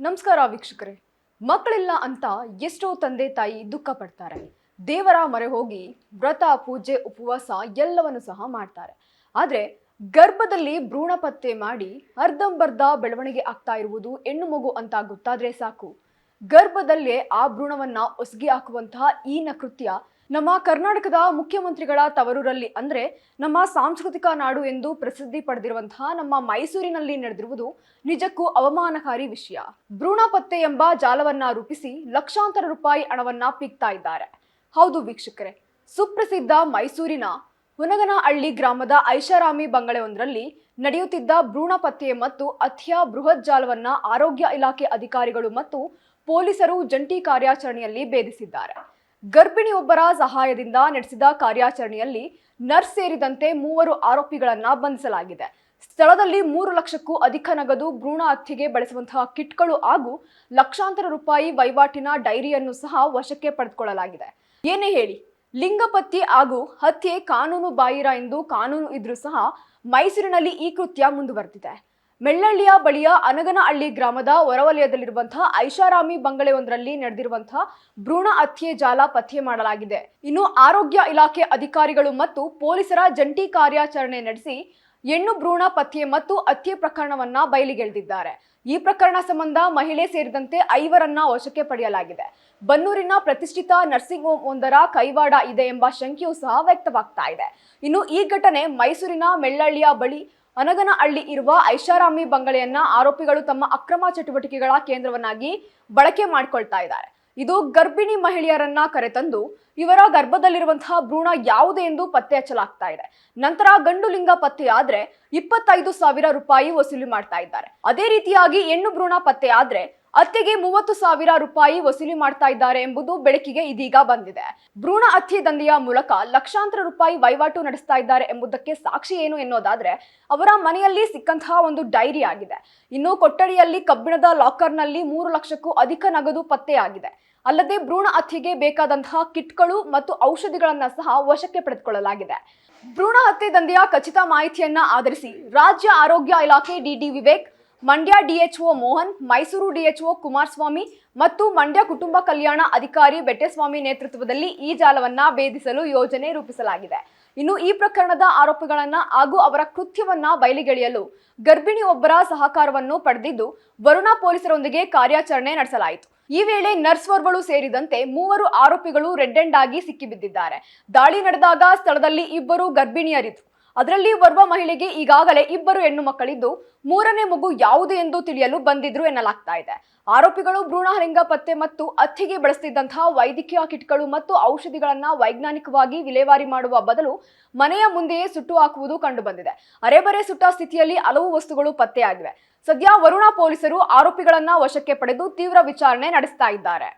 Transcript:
ನಮಸ್ಕಾರ ವೀಕ್ಷಕರೇ. ಮಕ್ಕಳಿಲ್ಲ ಅಂತ ಎಷ್ಟೋ ತಂದೆ ತಾಯಿ ದುಃಖ ಪಡ್ತಾರೆ. ದೇವರ ಮೊರೆ ಹೋಗಿ ವ್ರತ, ಪೂಜೆ, ಉಪವಾಸ ಎಲ್ಲವನ್ನು ಸಹ ಮಾಡ್ತಾರೆ. ಆದರೆ ಗರ್ಭದಲ್ಲಿ ಭ್ರೂಣ ಪತ್ತೆ ಮಾಡಿ ಅರ್ಧಂಬರ್ಧ ಬೆಳವಣಿಗೆ ಆಗ್ತಾ ಇರುವುದು ಹೆಣ್ಣು ಮಗು ಅಂತ ಗೊತ್ತಾದ್ರೆ ಸಾಕು. ಗರ್ಭದಲ್ಲೇ ಆ ಭ್ರೂಣವನ್ನ ಒಸಗಿ ಹಾಕುವಂತಹ ಈ ನಕೃತ್ಯ ನಮ್ಮ ಕರ್ನಾಟಕದ ಮುಖ್ಯಮಂತ್ರಿಗಳ ತವರೂರಲ್ಲಿ ಅಂದ್ರೆ ನಮ್ಮ ಸಾಂಸ್ಕೃತಿಕ ನಾಡು ಎಂದು ಪ್ರಸಿದ್ಧಿ ಪಡೆದಿರುವಂತಹ ನಮ್ಮ ಮೈಸೂರಿನಲ್ಲಿ ನಡೆದಿರುವುದು ನಿಜಕ್ಕೂ ಅವಮಾನಕಾರಿ ವಿಷಯ. ಭ್ರೂಣ ಪತ್ತೆ ಎಂಬ ಜಾಲವನ್ನ ರೂಪಿಸಿ ಲಕ್ಷಾಂತರ ರೂಪಾಯಿ ಹಣವನ್ನ ಪೀಕ್ತಾ ಇದ್ದಾರೆ. ಹೌದು ವೀಕ್ಷಕರೇ, ಸುಪ್ರಸಿದ್ಧ ಮೈಸೂರಿನ ಹುನಗನಹಳ್ಳಿ ಗ್ರಾಮದ ಐಷಾರಾಮಿ ಬಂಗಲೆಯೊಂದರಲ್ಲಿ ನಡೆಯುತ್ತಿದ್ದ ಭ್ರೂಣ ಪತ್ತೆ ಮತ್ತು ಅತ್ಯ ಬೃಹತ್ ಜಾಲವನ್ನ ಆರೋಗ್ಯ ಇಲಾಖೆ ಅಧಿಕಾರಿಗಳು ಮತ್ತು ಪೊಲೀಸರು ಜಂಟಿ ಕಾರ್ಯಾಚರಣೆಯಲ್ಲಿ ಭೇದಿಸಿದ್ದಾರೆ. ಗರ್ಭಿಣಿಯೊಬ್ಬರ ಸಹಾಯದಿಂದ ನಡೆಸಿದ ಕಾರ್ಯಾಚರಣೆಯಲ್ಲಿ ನರ್ಸ್ ಸೇರಿದಂತೆ ಮೂವರು ಆರೋಪಿಗಳನ್ನ ಬಂಧಿಸಲಾಗಿದೆ. ಸ್ಥಳದಲ್ಲಿ ಮೂರು ಲಕ್ಷಕ್ಕೂ ಅಧಿಕ ನಗದು ಭ್ರೂಣ ಹತ್ಯೆಗೆ ಬಳಸುವಂತಹ ಕಿಟ್ಗಳು ಹಾಗೂ ಲಕ್ಷಾಂತರ ರೂಪಾಯಿ ವಹಿವಾಟಿನ ಡೈರಿಯನ್ನು ಸಹ ವಶಕ್ಕೆ ಪಡೆದುಕೊಳ್ಳಲಾಗಿದೆ. ಏನೇ ಹೇಳಿ ಲಿಂಗಪತ್ತಿ ಹಾಗೂ ಹತ್ಯೆ ಕಾನೂನು ಬಾಹಿರ ಎಂದು ಕಾನೂನು ಇದ್ರೂ ಸಹ ಮೈಸೂರಿನಲ್ಲಿ ಈ ಕೃತ್ಯ ಮುಂದುವರೆದಿದೆ. ಮೆಳ್ಳಳ್ಳಿಯ ಬಳಿಯ ಅನಗನಹಳ್ಳಿ ಗ್ರಾಮದ ಹೊರವಲಯದಲ್ಲಿರುವಂತಹ ಐಷಾರಾಮಿ ಬಂಗಲೆಯೊಂದರಲ್ಲಿ ನಡೆದಿರುವಂತಹ ಭ್ರೂಣ ಹತ್ಯೆ ಜಾಲ ಪತ್ತೆ ಮಾಡಲಾಗಿದೆ. ಇನ್ನು ಆರೋಗ್ಯ ಇಲಾಖೆ ಅಧಿಕಾರಿಗಳು ಮತ್ತು ಪೊಲೀಸರ ಜಂಟಿ ಕಾರ್ಯಾಚರಣೆ ನಡೆಸಿ ಹೆಣ್ಣು ಭ್ರೂಣ ಪತ್ತೆ ಮತ್ತು ಹತ್ಯೆ ಪ್ರಕರಣವನ್ನ ಬಯಲಿಗೆಳೆದಿದ್ದಾರೆ. ಈ ಪ್ರಕರಣ ಸಂಬಂಧ ಮಹಿಳೆ ಸೇರಿದಂತೆ ಐವರನ್ನ ವಶಕ್ಕೆ ಪಡೆಯಲಾಗಿದೆ. ಬನ್ನೂರಿನ ಪ್ರತಿಷ್ಠಿತ ನರ್ಸಿಂಗ್ ಹೋಮ್ ಒಂದರ ಕೈವಾಡ ಇದೆ ಎಂಬ ಶಂಕೆಯೂ ಸಹ ವ್ಯಕ್ತವಾಗ್ತಾ ಇದೆ. ಇನ್ನು ಈ ಘಟನೆ ಮೈಸೂರಿನ ಮೆಳ್ಳಳ್ಳಿಯ ಬಳಿ ಅನಗನಹಳ್ಳಿ ಇರುವ ಐಷಾರಾಮಿ ಬಂಗಲೆಯನ್ನ ಆರೋಪಿಗಳು ತಮ್ಮ ಅಕ್ರಮ ಚಟುವಟಿಕೆಗಳ ಕೇಂದ್ರವನ್ನಾಗಿ ಬಳಕೆ ಮಾಡಿಕೊಳ್ತಾ ಇದ್ದಾರೆ. ಇದು ಗರ್ಭಿಣಿ ಮಹಿಳೆಯರನ್ನ ಕರೆತಂದು ಇವರ ಗರ್ಭದಲ್ಲಿರುವಂತಹ ಭ್ರೂಣ ಯಾವುದೇ ಎಂದು ಪತ್ತೆ ಹಚ್ಚಲಾಗ್ತಾ ಇದೆ. ನಂತರ ಗಂಡು ಲಿಂಗ ಪತ್ತೆಯಾದ್ರೆ ಇಪ್ಪತ್ತೈದು ಸಾವಿರ ರೂಪಾಯಿ ವಸೂಲಿ ಮಾಡ್ತಾ ಇದ್ದಾರೆ. ಅದೇ ರೀತಿಯಾಗಿ ಹೆಣ್ಣು ಭ್ರೂಣ ಪತ್ತೆ ಆದ್ರೆ ಅತ್ತೆಗೆ ಮೂವತ್ತು ಸಾವಿರ ರೂಪಾಯಿ ವಸೂಲಿ ಮಾಡ್ತಾ ಇದ್ದಾರೆ ಎಂಬುದು ಬೆಳಕಿಗೆ ಇದೀಗ ಬಂದಿದೆ. ಭ್ರೂಣ ಹತ್ಯೆ ದಂಧೆಯ ಮೂಲಕ ಲಕ್ಷಾಂತರ ರೂಪಾಯಿ ವಹಿವಾಟು ನಡೆಸ್ತಾ ಇದ್ದಾರೆ ಎಂಬುದಕ್ಕೆ ಸಾಕ್ಷಿ ಏನು ಎನ್ನೋದಾದ್ರೆ ಅವರ ಮನೆಯಲ್ಲಿ ಸಿಕ್ಕಂತಹ ಒಂದು ಡೈರಿ ಆಗಿದೆ. ಇನ್ನು ಕೊಠಡಿಯಲ್ಲಿ ಕಬ್ಬಿಣದ ಲಾಕರ್ನಲ್ಲಿ ಮೂರು ಲಕ್ಷಕ್ಕೂ ಅಧಿಕ ನಗದು ಪತ್ತೆಯಾಗಿದೆ. ಅಲ್ಲದೆ ಭ್ರೂಣ ಹತ್ಯೆಗೆ ಬೇಕಾದಂತಹ ಕಿಟ್ಗಳು ಮತ್ತು ಔಷಧಿಗಳನ್ನ ಸಹ ವಶಕ್ಕೆ ಪಡೆದುಕೊಳ್ಳಲಾಗಿದೆ. ಭ್ರೂಣ ಹತ್ಯೆ ದಂಧೆಯ ಖಚಿತ ಮಾಹಿತಿಯನ್ನ ಆಧರಿಸಿ ರಾಜ್ಯ ಆರೋಗ್ಯ ಇಲಾಖೆ DD Vivek Mandya DHO Mohan, Mysuru DHO Kumaraswamy ಮತ್ತು ಮಂಡ್ಯ ಕುಟುಂಬ ಕಲ್ಯಾಣ ಅಧಿಕಾರಿ ಬೆಟ್ಟಸ್ವಾಮಿ ನೇತೃತ್ವದಲ್ಲಿ ಈ ಜಾಲವನ್ನ ಭೇದಿಸಲು ಯೋಜನೆ ರೂಪಿಸಲಾಗಿದೆ. ಇನ್ನು ಈ ಪ್ರಕರಣದ ಆರೋಪಿಗಳನ್ನ ಹಾಗೂ ಅವರ ಕೃತ್ಯವನ್ನ ಬಯಲಿಗೆಳೆಯಲು ಗರ್ಭಿಣಿ ಒಬ್ಬರ ಸಹಕಾರವನ್ನು ಪಡೆದಿದ್ದು, ವರುಣ ಪೊಲೀಸರೊಂದಿಗೆ ಕಾರ್ಯಾಚರಣೆ ನಡೆಸಲಾಯಿತು. ಈ ವೇಳೆ ನರ್ಸ್ವರ್ಗಳು ಸೇರಿದಂತೆ ಮೂವರು ಆರೋಪಿಗಳು ರೆಡ್ ಅಂಡ್ ಆಗಿ ಸಿಕ್ಕಿಬಿದ್ದಿದ್ದಾರೆ. ದಾಳಿ ನಡೆದಾಗ ಸ್ಥಳದಲ್ಲಿ ಇಬ್ಬರು ಗರ್ಭಿಣಿಯರಿದ್ರು ಅದರಲ್ಲಿ ಓರ್ವ ಮಹಿಳೆಗೆ ಈಗಾಗಲೇ ಇಬ್ಬರು ಹೆಣ್ಣು ಮಕ್ಕಳಿದ್ದು ಮೂರನೇ ಮಗು ಯಾವುದು ಎಂದು ತಿಳಿಯಲು ಬಂದಿದ್ರು ಎನ್ನಲಾಗ್ತಾ ಇದೆ. ಆರೋಪಿಗಳು ಭ್ರೂಣಲಿಂಗ ಪತ್ತೆ ಮತ್ತು ಅತ್ತಿಗೆ ಬಳಸ್ತಿದ್ದಂತಹ ವೈದ್ಯಕೀಯ ಕಿಟ್ಗಳು ಮತ್ತು ಔಷಧಿಗಳನ್ನ ವೈಜ್ಞಾನಿಕವಾಗಿ ವಿಲೇವಾರಿ ಮಾಡುವ ಬದಲು ಮನೆಯ ಮುಂದೆಯೇ ಸುಟ್ಟು ಹಾಕುವುದು ಕಂಡುಬಂದಿದೆ. ಅರೆಬರೆ ಸುಟ್ಟ ಸ್ಥಿತಿಯಲ್ಲಿ ಹಲವು ವಸ್ತುಗಳು ಪತ್ತೆಯಾಗಿವೆ. ಸದ್ಯ ವರುಣ ಪೊಲೀಸರು ಆರೋಪಿಗಳನ್ನ ವಶಕ್ಕೆ ಪಡೆದು ತೀವ್ರ ವಿಚಾರಣೆ ನಡೆಸ್ತಾ ಇದ್ದಾರೆ.